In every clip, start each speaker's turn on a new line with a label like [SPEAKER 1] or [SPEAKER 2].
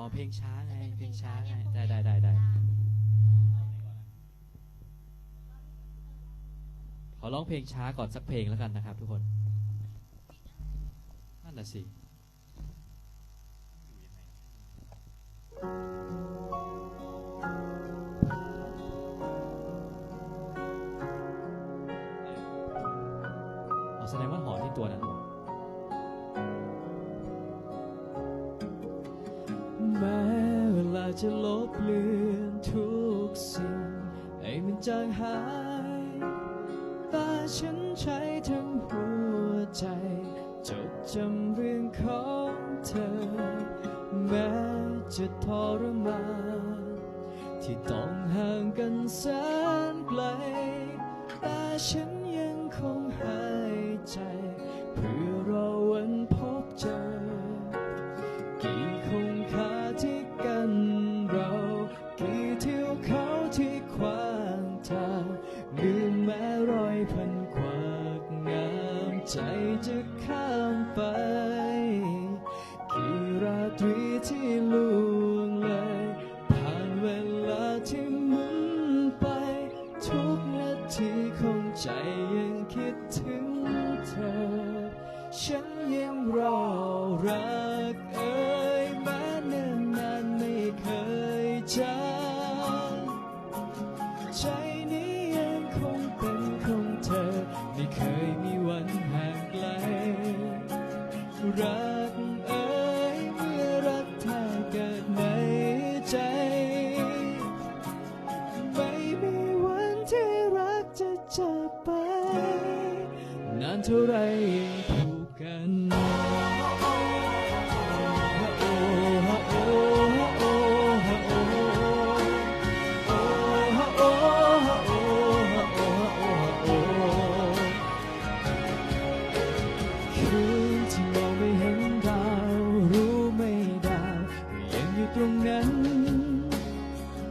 [SPEAKER 1] อเพลงช้าไงเพลงช้าไงได้ได้ได้ได้ขอร้องเพลงช้าก่อนสักเพลงแล้วกันนะครับ ทุกคนนั่นน่ะสิอ๋อ เวลาจะลบเลือนทุกสิ่ง ให้มันจางหาย แต่ฉันใช้ทั้งหัวใจ จดจำเรื่องของเธอ แม้จะทรมานที่ต้องห่างกันแสนไกล แต่ฉัน ที่ล่วงเลย ผ่านเวลาที่หมุนไป ทุกนาทีของใจยังคิดถึงเธอ ฉันยังรอรักเออ วรู้ไม่ดาวยังอยู่ตรงนั้น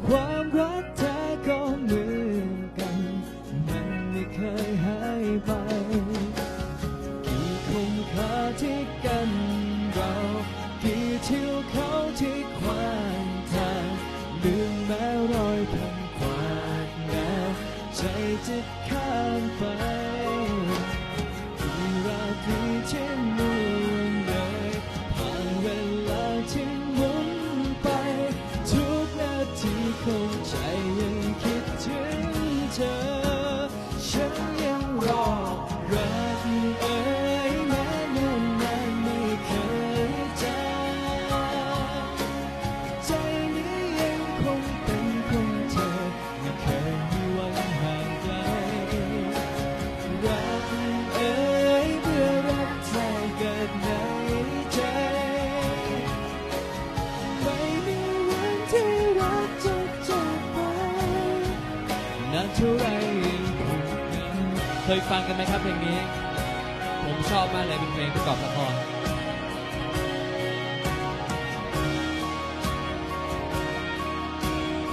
[SPEAKER 1] ความรักแท้ก็เหมือนกัน มันไม่เคยหายไป กี่คงคาที่กันเรากี่เที่ยวเขาที่ขวางทางลืมแม้รอยพันขวากงาใจจะข้ามไปที่ราตรีที่มืด เท่าไรยังผูกกันเคยฟังกันไหมครับเพลงนี้ ผมชอบมากเลยเป็นเพลงประกอบละคร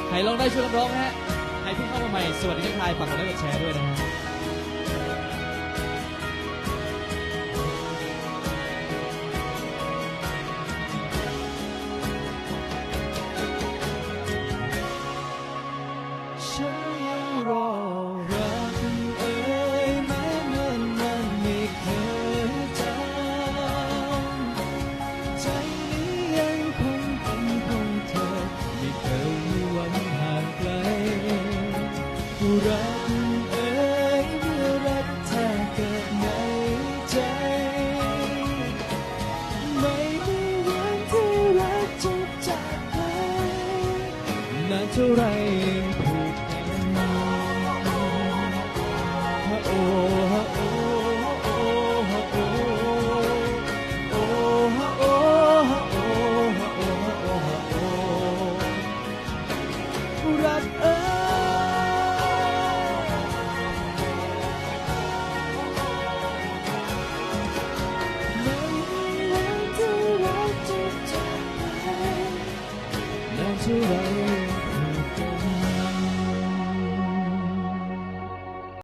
[SPEAKER 1] ใครร้องได้ช่วยร้องฮะใครเพิ่งเข้ามาใหม่สวัสดีทักทายฝากกดไลค์กดแชร์ด้วยนะฮะานเท่าไรผูกแขนมาฮะโอฮะโอโอฮะโอโอฮะโอฮะโอฮะโอฮะโอฮะโอรักเอ๋ยนานเท่าไรจะจากไปนานเท่าไร